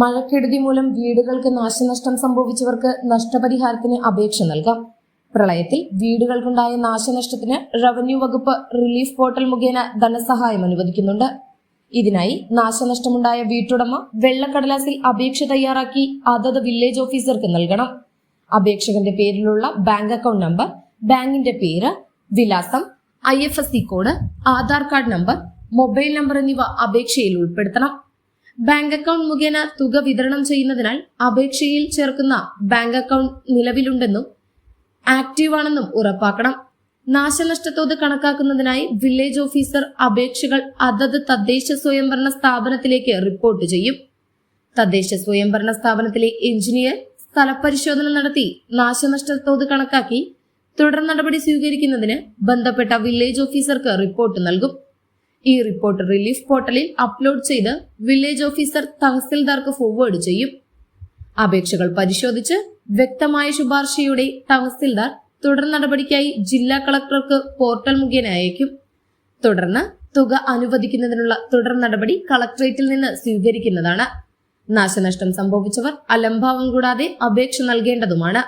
മഴക്കെടുതി മൂലം വീടുകൾക്ക് നാശനഷ്ടം സംഭവിച്ചവർക്ക് നഷ്ടപരിഹാരത്തിന് അപേക്ഷ നൽകാം. പ്രളയത്തിൽ വീടുകൾക്കുണ്ടായ നാശനഷ്ടത്തിന് റവന്യൂ വകുപ്പ് റിലീഫ് പോർട്ടൽ മുഖേന ധനസഹായം അനുവദിക്കുന്നുണ്ട്. ഇതിനായി നാശനഷ്ടമുണ്ടായ വീട്ടുടമ വെള്ളക്കടലാസിൽ അപേക്ഷ തയ്യാറാക്കി അതത് വില്ലേജ് ഓഫീസർക്ക് നൽകണം. അപേക്ഷകന്റെ പേരിലുള്ള ബാങ്ക് അക്കൗണ്ട് നമ്പർ ബാങ്കിന്റെ പേര് വിലാസം I code Aadhaar card number mobile number എന്നിവ അപേക്ഷയിൽ ഉൾപ്പെടുത്തണം. ബാങ്ക് അക്കൗണ്ട് മുഖേന തുക വിതരണം ചെയ്യുന്നതിനാൽ അപേക്ഷയിൽ ചേർക്കുന്ന ബാങ്ക് അക്കൗണ്ട് നിലവിലുണ്ടെന്നും ആക്റ്റീവ് ആണെന്നും ഉറപ്പാക്കണം. നാശനഷ്ടത്തോത് കണക്കാക്കുന്നതിനായി വില്ലേജ് ഓഫീസർ അപേക്ഷകൾ അതത് തദ്ദേശ സ്വയംഭരണ സ്ഥാപനത്തിലേക്ക് റിപ്പോർട്ട് ചെയ്യും. തദ്ദേശ സ്വയംഭരണ സ്ഥാപനത്തിലെ എഞ്ചിനീയർ സ്ഥലപരിശോധന നടത്തി നാശനഷ്ടത്തോത് കണക്കാക്കി തുടർ നടപടി സ്വീകരിക്കുന്നതിന് ബന്ധപ്പെട്ട വില്ലേജ് ഓഫീസർക്ക് റിപ്പോർട്ട് നൽകും. ഈ റിപ്പോർട്ട് റിലീഫ് പോർട്ടലിൽ അപ്ലോഡ് ചെയ്ത് വില്ലേജ് ഓഫീസർ തഹസിൽദാർക്ക് ഫോർവേഡ് ചെയ്യും. അപേക്ഷകൾ പരിശോധിച്ച് വ്യക്തമായ ശുപാർശയുടെ തഹസിൽദാർ തുടർ നടപടിക്കായി ജില്ലാ കളക്ടർക്ക് പോർട്ടൽ മുഖേന അയക്കും. തുടർന്ന് തുക അനുവദിക്കുന്നതിനുള്ള തുടർ നടപടി കളക്ടറേറ്റിൽ നിന്ന് സ്വീകരിക്കുന്നതാണ്. നാശനഷ്ടം സംഭവിച്ചവർ അലംഭാവം കൂടാതെ അപേക്ഷ നൽകേണ്ടതുമാണ്.